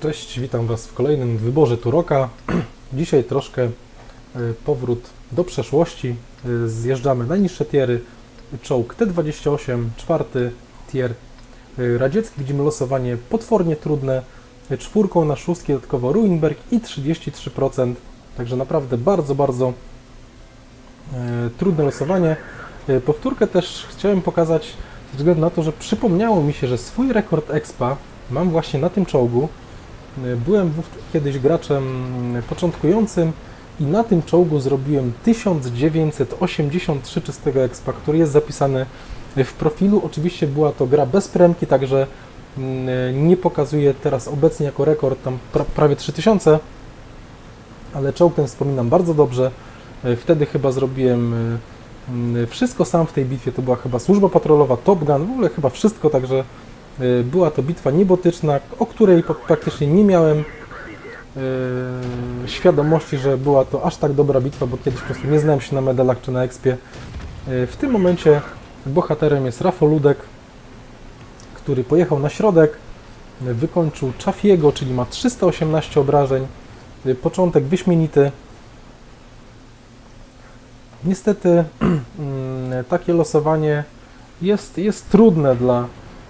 Cześć, witam Was w kolejnym wyborze Turoka. Dzisiaj troszkę e, powrót do przeszłości. E, Zjeżdżamy najniższe tiery. Czołg T28, czwarty tier e, radziecki. Widzimy losowanie potwornie trudne. Czwórką na szóstki dodatkowo Ruinberg i 33%. Także naprawdę bardzo, bardzo trudne losowanie. Powtórkę też chciałem pokazać ze względu na to, że przypomniało mi się, że swój rekord expa mam właśnie na tym czołgu. Byłem kiedyś graczem początkującym i na tym czołgu zrobiłem 1983 czystego expa, który jest zapisany w profilu. Oczywiście była to gra bez premki, także mm, nie pokazuję teraz obecnie jako rekord tam pra prawie 3000, ale czołg ten wspominam bardzo dobrze. Wtedy chyba zrobiłem mm, wszystko sam w tej bitwie. To była chyba służba patrolowa, Top Gun, w ogóle chyba wszystko, także była to bitwa niebotyczna, o której praktycznie nie miałem e, świadomości, że była to aż tak dobra bitwa, bo kiedyś po prostu nie znałem się na medalach czy na expie. E, W tym momencie bohaterem jest Rafoludek, który pojechał na środek, wykończył Czafiego, czyli ma 318 obrażeń. Początek wyśmienity. Niestety mm, takie losowanie jest, jest trudne dla,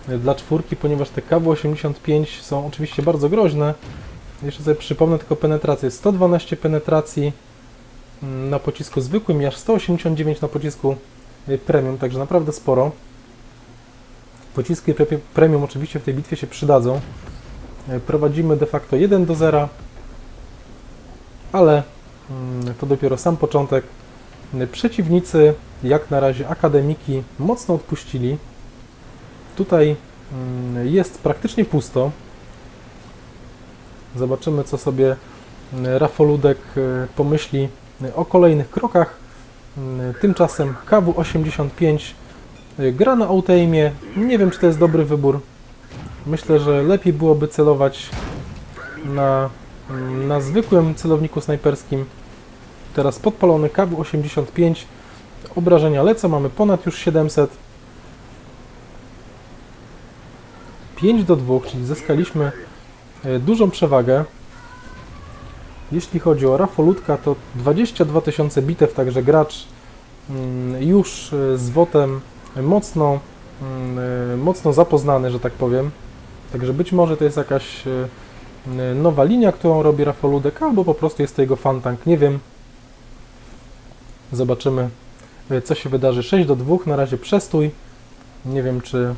dla czwórki, ponieważ te KW85 są oczywiście bardzo groźne. Jeszcze sobie przypomnę tylko penetrację. 112 penetracji mm, na pocisku zwykłym i aż 189 na pocisku y, premium, także naprawdę sporo. Pociski pre- premium oczywiście w tej bitwie się przydadzą. Y, Prowadzimy de facto 1 do 0, ale mm, to dopiero sam początek. Y, Przeciwnicy, jak na razie akademiki, mocno odpuścili. Tutaj mm, jest praktycznie pusto. Zobaczymy, co sobie y, Rafoludek y, pomyśli y, o kolejnych krokach. Y, Tymczasem KW85 y, gra na autoaimie. Nie wiem, czy to jest dobry wybór. Myślę, że lepiej byłoby celować na, mm, na zwykłym celowniku snajperskim. Teraz podpalony KW85. Obrażenia lecą, mamy ponad już 700. 5 do 2, czyli zyskaliśmy e, dużą przewagę. Jeśli chodzi o Rafolutka, to 22 tysiące bitew, także gracz mm, już e, z wotem mocno, mm, e, mocno zapoznany, że tak powiem. Także być może to jest jakaś nowa linia, którą robi Rafoludek, albo po prostu jest to jego fantank, nie wiem. Zobaczymy, co się wydarzy. 6 do 2, na razie przestój. Nie wiem, czy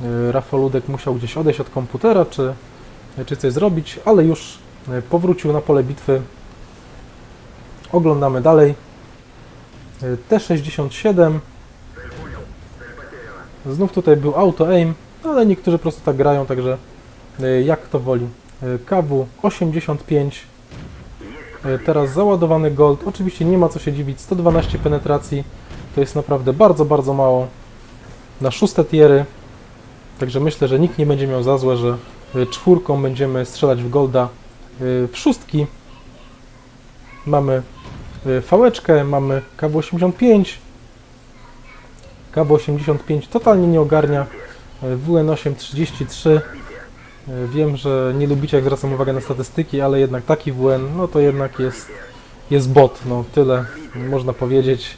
e, Rafoludek musiał gdzieś odejść od komputera, czy, czy coś zrobić, ale już e, powrócił na pole bitwy. Oglądamy dalej. E, T67. Znów tutaj był auto aim, ale niektórzy po prostu tak grają, także jak kto woli. KW 85. E, Teraz załadowany gold. Oczywiście nie ma co się dziwić. 112 penetracji to jest naprawdę bardzo, bardzo mało na szóste tiery. Także myślę, że nikt nie będzie miał za złe, że y, czwórką będziemy strzelać w golda y, w szóstki. Mamy y, fałeczkę, mamy KW85. KW85 totalnie nie ogarnia. Y, WN8 33. Y, Wiem, że nie lubicie jak zwracam uwagę na statystyki, ale jednak taki WN, no to jednak jest, jest bot, no tyle można powiedzieć.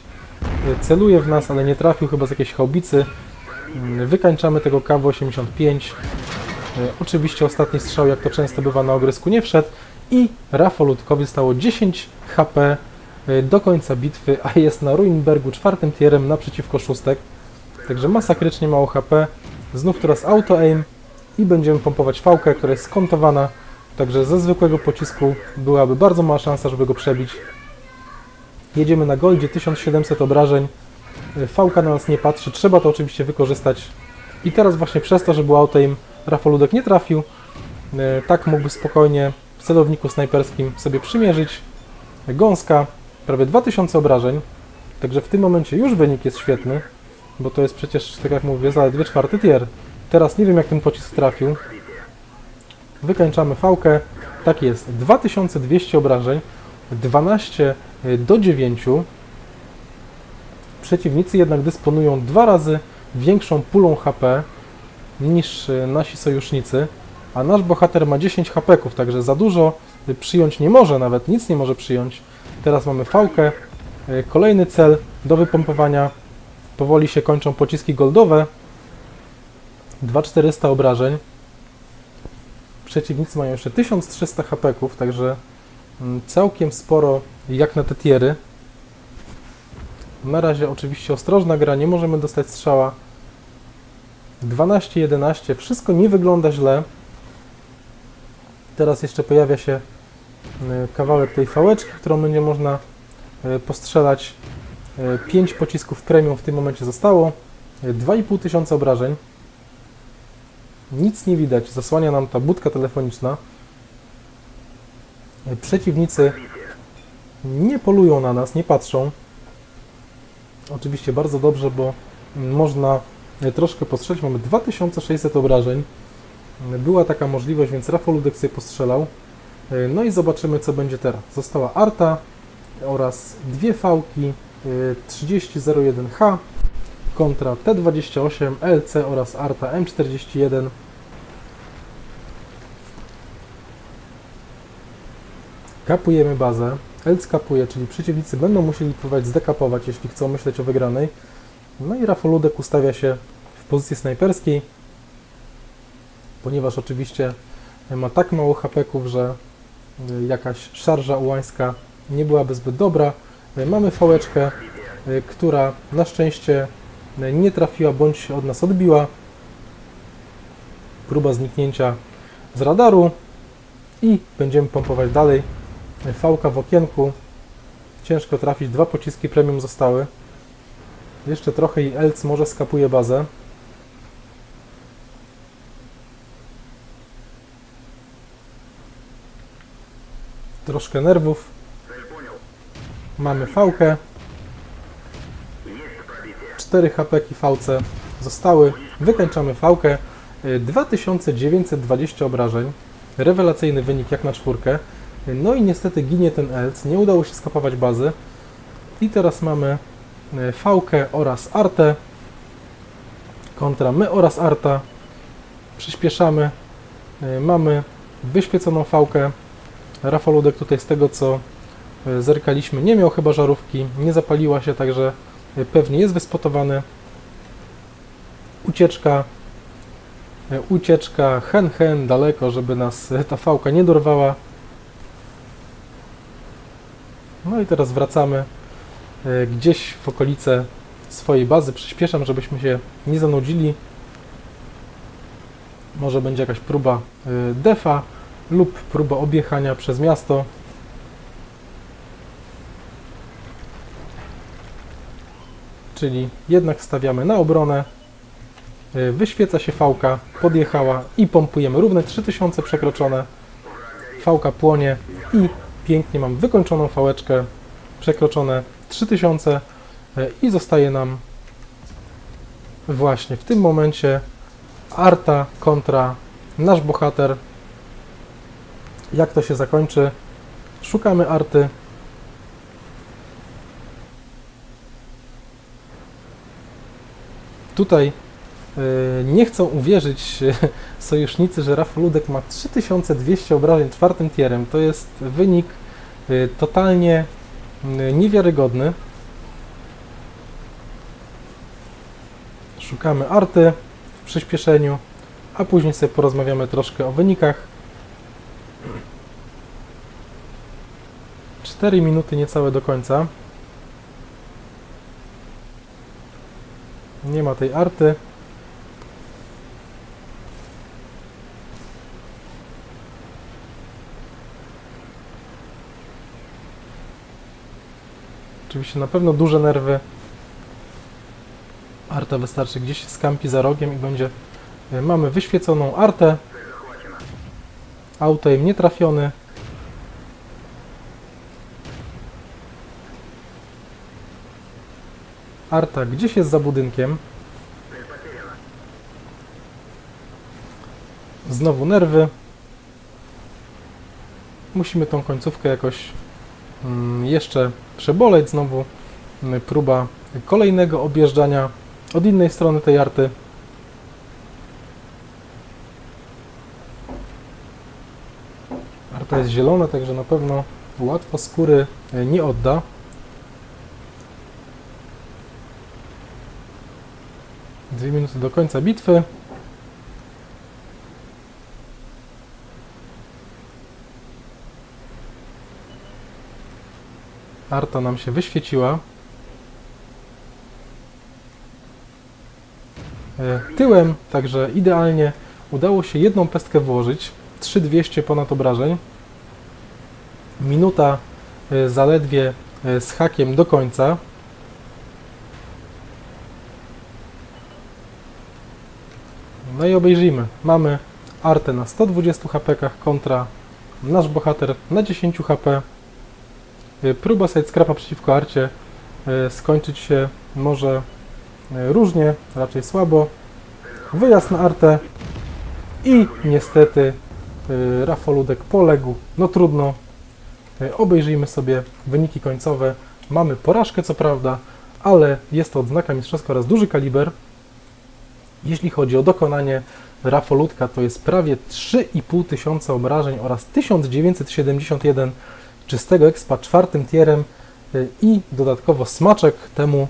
Celuje w nas, ale nie trafił chyba z jakiejś haubicy. Mm, Wykańczamy tego KW85. E, Oczywiście ostatni strzał, jak to często bywa na ogrysku, nie wszedł. I Rafolutkowi stało 10 HP e, do końca bitwy, a jest na Ruinbergu czwartym tierem naprzeciwko szóstek. Także masakrycznie mało HP. Znów teraz auto aim i będziemy pompować fałkę, która jest skontowana. Także ze zwykłego pocisku byłaby bardzo mała szansa, żeby go przebić. Jedziemy na goldzie, 1700 obrażeń. Fałka na nas nie patrzy, trzeba to oczywiście wykorzystać. I teraz właśnie przez to, że był auto-aim, Rafoludek nie trafił, e, tak mógłby spokojnie w celowniku snajperskim sobie przymierzyć. Gąska, prawie 2000 obrażeń, także w tym momencie już wynik jest świetny, bo to jest przecież, tak jak mówię, zaledwie czwarty tier. Teraz nie wiem jak ten pocisk trafił. Wykańczamy fałkę, tak jest, 2200 obrażeń, 12 do 9. Przeciwnicy jednak dysponują dwa razy większą pulą HP niż e, nasi sojusznicy. a nasz bohater ma 10 hapeków, także za dużo y, przyjąć nie może, nawet nic nie może przyjąć. Teraz mamy fałkę, y, kolejny cel do wypompowania. Powoli się kończą pociski goldowe. 2400 obrażeń. Przeciwnicy mają jeszcze 1300 hapeków, także mm, całkiem sporo jak na te tiery. Na razie oczywiście ostrożna gra, nie możemy dostać strzała. 12-11, wszystko nie wygląda źle. Teraz jeszcze pojawia się y, kawałek tej fałeczki, którą będzie można y, postrzelać. 5 pocisków premium w tym momencie zostało. 2,5 tysiąca obrażeń. Nic nie widać, zasłania nam ta budka telefoniczna. Przeciwnicy nie polują na nas, nie patrzą. Oczywiście bardzo dobrze, bo można troszkę postrzelić. Mamy 2600 obrażeń. Była taka możliwość, więc Rafoludek sobie postrzelał. No i zobaczymy, co będzie teraz. Została Arta oraz dwie fałki 3001H kontra T28, LC oraz Arta M41. Kapujemy bazę. Elc kapuje, czyli przeciwnicy będą musieli próbować zdekapować, jeśli chcą myśleć o wygranej. No i Rafoludek ustawia się w pozycji snajperskiej, ponieważ oczywiście ma tak mało hapeków, że y, jakaś szarża ułańska nie byłaby zbyt dobra. Y, Mamy fałeczkę, y, która na szczęście nie trafiła bądź od nas odbiła. Próba zniknięcia z radaru i będziemy pompować dalej. Fałka w okienku. Ciężko trafić, dwa pociski premium zostały. Jeszcze trochę i Elc może skapuje bazę. Troszkę nerwów. Mamy fałkę. 4 HP fałce zostały. Wykończamy fałkę. Y, 2920 obrażeń. Rewelacyjny wynik jak na czwórkę. No i niestety ginie ten Elc. Nie udało się skapować bazy. I teraz mamy y, fałkę oraz artę kontra my oraz arta. Przyspieszamy. Y, Mamy wyświeconą fałkę. Rafoludek tutaj z tego co y, zerkaliśmy nie miał chyba żarówki, nie zapaliła się, także pewnie jest wyspotowany. Ucieczka, ucieczka hen hen daleko, żeby nas ta fałka nie dorwała. No i teraz wracamy y, gdzieś w okolice swojej bazy. Przyspieszam, żebyśmy się nie zanudzili. Może będzie jakaś próba y, defa lub próba objechania przez miasto. Czyli jednak stawiamy na obronę. Y, Wyświeca się fałka, podjechała i pompujemy równe 3000 przekroczone. Fałka płonie i pięknie mam wykończoną fałeczkę, przekroczone 3000 y, i zostaje nam właśnie w tym momencie Arta kontra nasz bohater. Jak to się zakończy? Szukamy Arty. Tutaj nie chcą uwierzyć y, sojusznicy, że Rafał Ludek ma 3200 obrażeń czwartym tierem. To jest wynik y, totalnie niewiarygodny. Szukamy Arty w przyspieszeniu, a później sobie porozmawiamy troszkę o wynikach. 4 minuty niecałe do końca. Nie ma tej arty. Oczywiście na pewno duże nerwy. Arta wystarczy gdzieś skampi za rogiem i będzie... y, Mamy wyświeconą artę. Auto im nie trafiony. Arta gdzieś jest za budynkiem. Znowu nerwy. Musimy tą końcówkę jakoś jeszcze przeboleć. Znowu mm, próba kolejnego objeżdżania od innej strony tej arty. Arta jest zielona, także na pewno łatwo skóry e, nie odda. Dwie minuty do końca bitwy. Arta nam się wyświeciła. E, Tyłem, także idealnie udało się jedną pestkę włożyć. 3200 ponad obrażeń. Minuta e, zaledwie e, z hakiem do końca. No i obejrzyjmy. Mamy Artę na 120 HP kontra nasz bohater na 10 HP. Y, Próba sidescrapa przeciwko Arcie y, skończyć się może y, różnie, raczej słabo. Wyjazd na Artę i niestety Rafoludek poległ. No trudno. Obejrzyjmy sobie wyniki końcowe. Mamy porażkę co prawda, ale jest to odznaka mistrzowska oraz duży kaliber. Jeśli chodzi o dokonanie Rafoludka, to jest prawie 3,5 tysiąca obrażeń oraz 1971 czystego expa czwartym tierem y, i dodatkowo smaczek temu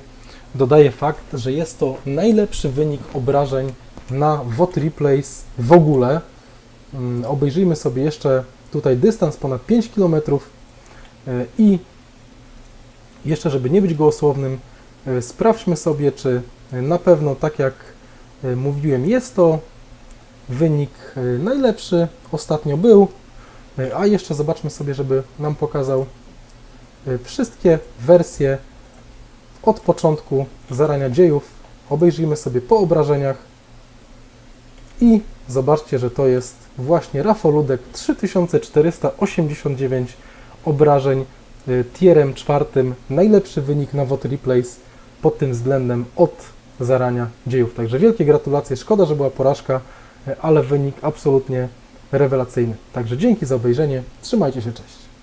dodaje fakt, że jest to najlepszy wynik obrażeń na WOT Replays w ogóle. Mm, Obejrzyjmy sobie jeszcze tutaj dystans ponad 5 km y, i jeszcze, żeby nie być gołosłownym, y, sprawdźmy sobie, czy na pewno, tak jak mówiłem, jest to wynik najlepszy. Ostatnio był, a jeszcze zobaczmy sobie, żeby nam pokazał y, wszystkie wersje od początku zarania dziejów. Obejrzyjmy sobie po obrażeniach i zobaczcie, że to jest właśnie Rafoludek 3489 obrażeń y, tierem czwartym. Najlepszy wynik na WOT Replays pod tym względem od zarania dziejów. Także wielkie gratulacje. Szkoda, że była porażka, y, ale wynik absolutnie rewelacyjny. Także dzięki za obejrzenie. Trzymajcie się, cześć.